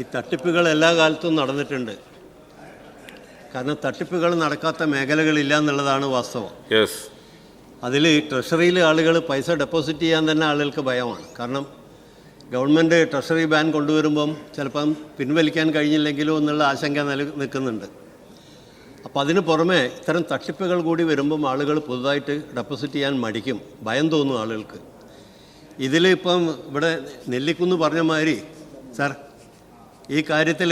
ഈ തട്ടിപ്പുകൾ എല്ലാ കാലത്തും നടന്നിട്ടുണ്ട്. കാരണം തട്ടിപ്പുകൾ നടക്കാത്ത മേഖലകളില്ല എന്നുള്ളതാണ് വാസ്തവം. യെസ് അതിൽ ട്രഷറിയിൽ ആളുകൾ പൈസ ഡെപ്പോസിറ്റ് ചെയ്യാൻ തന്നെ ആളുകൾക്ക് ഭയമാണ്. കാരണം ഗവൺമെന്റ് ട്രഷറി ബാൻ കൊണ്ടുവരുമ്പം ചിലപ്പം പിൻവലിക്കാൻ കഴിഞ്ഞില്ലെങ്കിലോ എന്നുള്ള ആശങ്ക നില നിൽക്കുന്നുണ്ട്. അപ്പോൾ അതിന് പുറമെ ഇത്തരം തട്ടിപ്പുകൾ കൂടി വരുമ്പം ആളുകൾ പുതുതായിട്ട് ഡെപ്പോസിറ്റ് ചെയ്യാൻ മടിക്കും. ഭയം തോന്നും ആളുകൾക്ക്. ഇതിൽ ഇപ്പം ഇവിടെ നെല്ലിക്കുന്ന് പറഞ്ഞ മാതിരി സാർ ഈ കാര്യത്തിൽ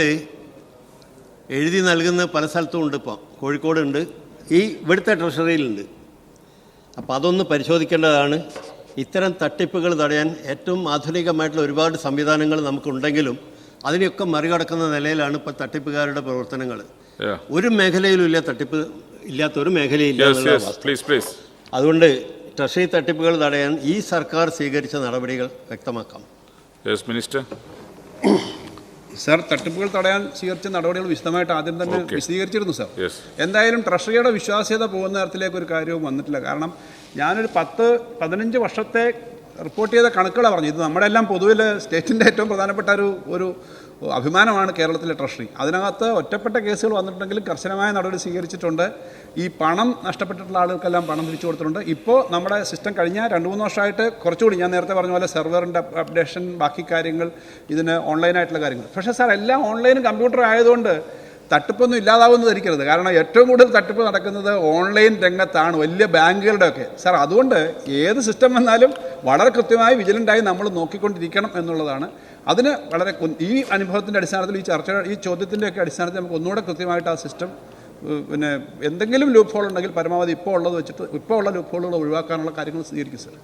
എഴുതി നൽകുന്ന പല സ്ഥലത്തും ഉണ്ട് ഇപ്പം. കോഴിക്കോടുണ്ട് ഈ ഇവിടുത്തെ ട്രഷറിയിലുണ്ട് അപ്പോൾ അതൊന്ന് പരിശോധിക്കേണ്ടതാണ്. ഇത്തരം തട്ടിപ്പുകൾ തടയാൻ ഏറ്റവും ആധുനികമായിട്ടുള്ള ഒരുപാട് സംവിധാനങ്ങൾ നമുക്കുണ്ടെങ്കിലും അതിനെയൊക്കെ മറികടക്കുന്ന നിലയിലാണ് ഇപ്പോൾ തട്ടിപ്പുകാരുടെ പ്രവർത്തനങ്ങൾ. ഒരു മേഖലയിലും ഇല്ല തട്ടിപ്പ് ഇല്ലാത്ത ഒരു മേഖലയില്ല അതുകൊണ്ട് ട്രഷറി തട്ടിപ്പുകൾ തടയാൻ ഈ സർക്കാർ സ്വീകരിച്ച നടപടികൾ വ്യക്തമാക്കാം. മിനിസ്റ്റർ സാർ തട്ടിപ്പുകൾ തടയാൻ സ്വീകരിച്ച നടപടികൾ വിശദമായിട്ട് ആദ്യം തന്നെ വിശദീകരിച്ചിരുന്നു സാർ. എന്തായാലും ട്രഷറിയുടെ വിശ്വാസ്യത പോകുന്ന തരത്തിലേക്ക് ഒരു കാര്യവും വന്നിട്ടില്ല. കാരണം ഞാനൊരു പത്ത് പതിനഞ്ച് വർഷത്തെ റിപ്പോർട്ട് ചെയ്ത കണക്കുകളാണ് പറഞ്ഞു ഇത് നമ്മുടെ എല്ലാം പൊതുവിൽ സ്റ്റേറ്റിന്റെ ഏറ്റവും പ്രധാനപ്പെട്ട ഒരു ഒരു അഭിമാനമാണ് കേരളത്തിലെ ട്രഷറി. അതിനകത്ത് ഒറ്റപ്പെട്ട കേസുകൾ വന്നിട്ടുണ്ടെങ്കിലും കർശനമായ നടപടി സ്വീകരിച്ചിട്ടുണ്ട്. ഈ പണം നഷ്ടപ്പെട്ടിട്ടുള്ള ആളുകൾക്കെല്ലാം പണം തിരിച്ചു കൊടുത്തിട്ടുണ്ട്. ഇപ്പോൾ നമ്മുടെ സിസ്റ്റം കഴിഞ്ഞ രണ്ട് മൂന്ന് വർഷമായിട്ട് കുറച്ചുകൂടി ഞാൻ നേരത്തെ പറഞ്ഞ പോലെ സെർവറിന്റെ അപ്ഡേഷൻ ബാക്കി കാര്യങ്ങൾ ഇതിന് ഓൺലൈനായിട്ടുള്ള കാര്യങ്ങൾ. പക്ഷേ സാർ എല്ലാം ഓൺലൈനും കമ്പ്യൂട്ടർ ആയതുകൊണ്ട് തട്ടിപ്പൊന്നും ഇല്ലാതാവുമെന്ന് ധരിക്കരുത് കാരണം ഏറ്റവും കൂടുതൽ തട്ടിപ്പ് നടക്കുന്നത് ഓൺലൈൻ രംഗത്താണ് വലിയ ബാങ്കുകളുടെയൊക്കെ. സാർ അതുകൊണ്ട് ഏത് സിസ്റ്റം വന്നാലും വളരെ കൃത്യമായി വിജിലന്റായി നമ്മൾ നോക്കിക്കൊണ്ടിരിക്കണം എന്നുള്ളതാണ്. അതിന് വളരെ ഈ അനുഭവത്തിന്റെ അടിസ്ഥാനത്തിൽ ഈ ചർച്ച ഈ ചോദ്യത്തിന്റെയൊക്കെ അടിസ്ഥാനത്തിൽ നമുക്ക് ഒന്നുകൂടെ കൃത്യമായിട്ട് ആ സിസ്റ്റം പിന്നെ എന്തെങ്കിലും ലൂപ്പ് ഹോൾ ഉണ്ടെങ്കിൽ പരമാവധി ഇപ്പോൾ ഉള്ളത് വെച്ചിട്ട് ഇപ്പോൾ ഉള്ള ലൂപ്പ് ഹോളുകൾ ഒഴിവാക്കാനുള്ള കാര്യങ്ങൾ സ്വീകരിക്കും സാർ.